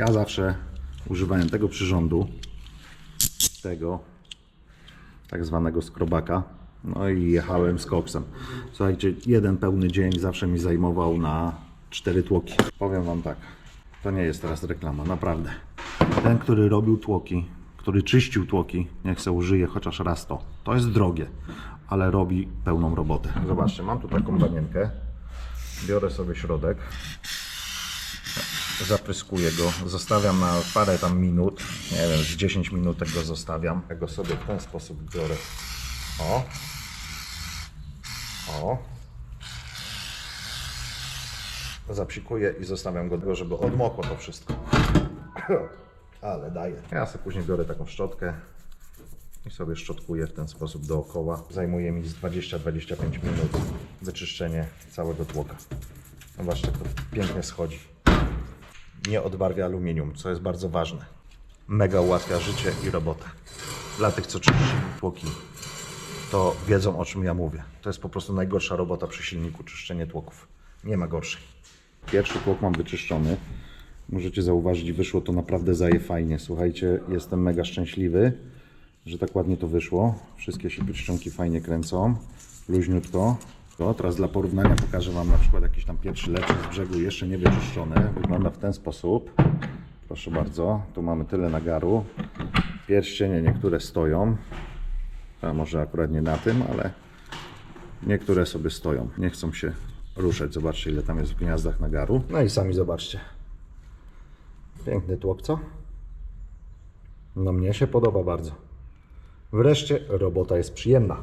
Ja zawsze używałem tego przyrządu, tego tak zwanego skrobaka, no i jechałem z koksem. Słuchajcie, jeden pełny dzień zawsze mi zajmował na cztery tłoki. Powiem Wam tak, to nie jest teraz reklama, naprawdę. Ten, który robił tłoki, który czyścił tłoki, niech se użyje chociaż raz to. To jest drogie, ale robi pełną robotę. Zobaczcie, mam tu taką banienkę. Biorę sobie środek, zapryskuję go, zostawiam na parę tam minut, nie wiem, z 10 minutek go zostawiam. Ja go sobie w ten sposób biorę. O. O. Zapsikuję i zostawiam go, żeby odmokło to wszystko. Ale daje. Ja sobie później biorę taką szczotkę i sobie szczotkuję w ten sposób dookoła. Zajmuje mi z 20-25 minut wyczyszczenie całego tłoka. Zobaczcie, jak to pięknie schodzi. Nie odbarwia aluminium, co jest bardzo ważne. Mega ułatwia życie i robotę. Dla tych, co czyści tłoki, to wiedzą o czym ja mówię. To jest po prostu najgorsza robota przy silniku, czyszczenie tłoków. Nie ma gorszej. Pierwszy tłok mam wyczyszczony. Możecie zauważyć, wyszło to naprawdę zaje fajnie. Słuchajcie, jestem mega szczęśliwy, że tak ładnie to wyszło. Wszystkie się pierścionki fajnie kręcą, luźniutko. To teraz dla porównania pokażę Wam na przykład jakiś tam pierwszy leczek z brzegu, jeszcze nie wyczyszczony. Wygląda w ten sposób. Proszę bardzo, tu mamy tyle nagaru. Pierścienie niektóre stoją. A może akurat nie na tym, ale niektóre sobie stoją. Nie chcą się ruszać. Zobaczcie, ile tam jest w gniazdach nagaru. No i sami zobaczcie. Piękny tłok, co? No mnie się podoba bardzo. Wreszcie robota jest przyjemna.